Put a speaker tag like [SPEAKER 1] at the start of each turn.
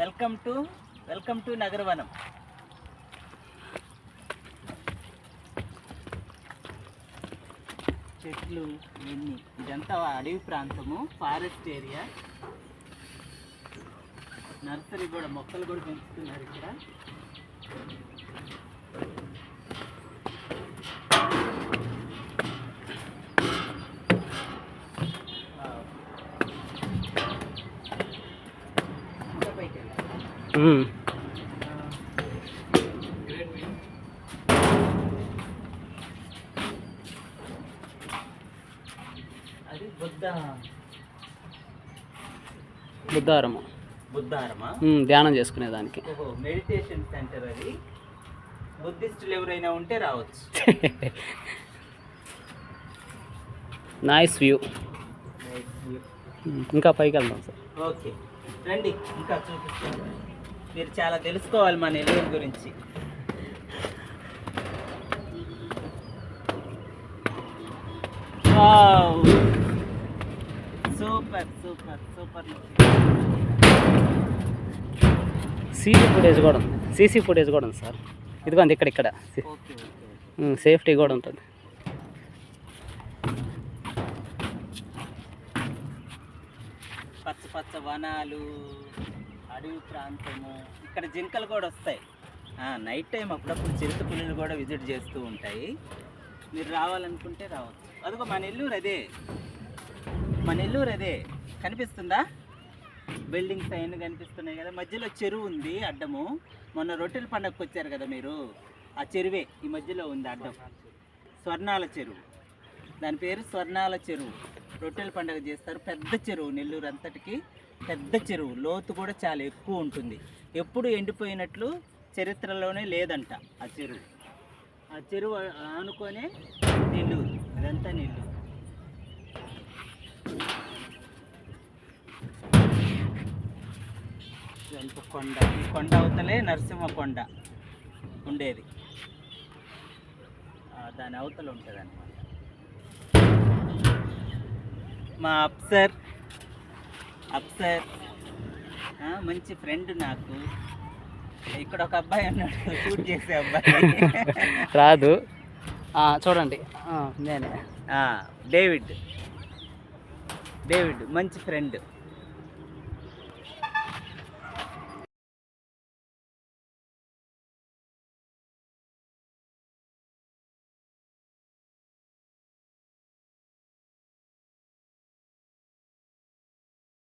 [SPEAKER 1] Welcome to welcome to Nagaravanam. చెట్లు ఇవన్నీ ఇదంతా అడవి ప్రాంతము ఫారెస్ట్ ఏరియా. నర్సరీ కూడా మొక్కలు కూడా పెంచుతున్నారు ఇక్కడ వావ్. ఇంకా పైకి వెళ్ళాలా? అది బుద్ధ.
[SPEAKER 2] బుద్ధారము.
[SPEAKER 1] బుద్ధారమా?
[SPEAKER 2] ధ్యానం చేసుకునేదానికి
[SPEAKER 1] ఓహో మెడిటేషన్ సెంటర్ అది. బుద్ధిస్టులు ఎవరైనా ఉంటే రావచ్చు.
[SPEAKER 2] నైస్ వ్యూ ఇంకా పైకి వెళ్దాం సార్.
[SPEAKER 1] ఓకే. రండి ఇంకా చూపిస్తాను. మీరు చాలా తెలుసుకోవాలి మన నెల్లూరు గురించి. Super super super.
[SPEAKER 2] CC footage కూడా ఉంది. సీసీ ఫుటేజ్ కూడా ఉంది సార్. ఇదిగోండి ఇక్కడ ఇక్కడ. సేఫ్టీ కూడా ఉంటుంది.
[SPEAKER 1] పచ్చ పచ్చ వనాలు. అడవి ప్రాంతము ఇక్కడ జింకలు కూడా వస్తాయి. నైట్ టైం అప్పుడప్పుడు చిరుత పులులు కూడా విజిట్ చేస్తూ ఉంటాయి. మీరు రావాలనుకుంటే రావచ్చు. అదిగో మన నెల్లూరు అదే. మన నెల్లూరు అదే. కనిపిస్తుందా? బిల్డింగ్స్ అవన్నీ కనిపిస్తున్నాయి కదా. మధ్యలో చెరువు ఉంది అడ్డము. మొన్న రొట్టెల పండగకు వచ్చారు కదా మీరు. ఆ చెరువే ఈ మధ్యలో ఉంది అడ్డం. స్వర్ణాల చెరువు. దాని పేరు స్వర్ణాల చెరువు. రొట్టెల పండగ చేస్తారు. పెద్ద చెరువు నెల్లూరు అంతటికి. పెద్ద చెరువు లోతు కూడా చాలా ఎక్కువ ఉంటుంది. ఎప్పుడు ఎండిపోయినట్లు చరిత్రలోనే లేదంట ఆ చెరువు. ఆ చెరువు ఆనుకొనే నెల్లూరు అదంతా నెల్లూరు. ఎంత కొండ. ఈ కొండ అవతలే నరసింహ కొండ ఉండేది. దాని అవతల ఉంటుంది అనమాట మా అప్సర్ అప్సర్ మంచి ఫ్రెండ్ నాకు. ఇక్కడ ఒక అబ్బాయి ఉన్నాడు షూట్ చేసే అబ్బాయి.
[SPEAKER 2] రాదు. చూడండి. నేనే.
[SPEAKER 1] డేవిడ్. డేవిడ్ మంచి ఫ్రెండ్